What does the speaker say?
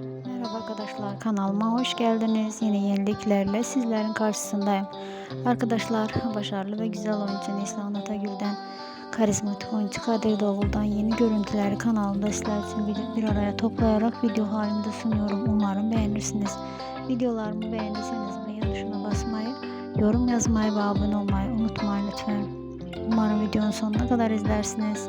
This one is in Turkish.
Merhaba arkadaşlar kanalıma hoş geldiniz. Yine yeniliklerle sizlerin karşısındayım. Arkadaşlar başarılı ve güzel oyuncu Neslihan Atagül'den karizmatik oyuncu Kadir Doğul'dan yeni görüntüleri kanalımda sizler için bir, bir araya toplayarak video halinde sunuyorum. Umarım beğenirsiniz. Videolarımı beğendiyseniz beğen tuşuna basmayı, yorum yazmayı ve abone olmayı unutmayın lütfen. Umarım videonun sonuna kadar izlersiniz.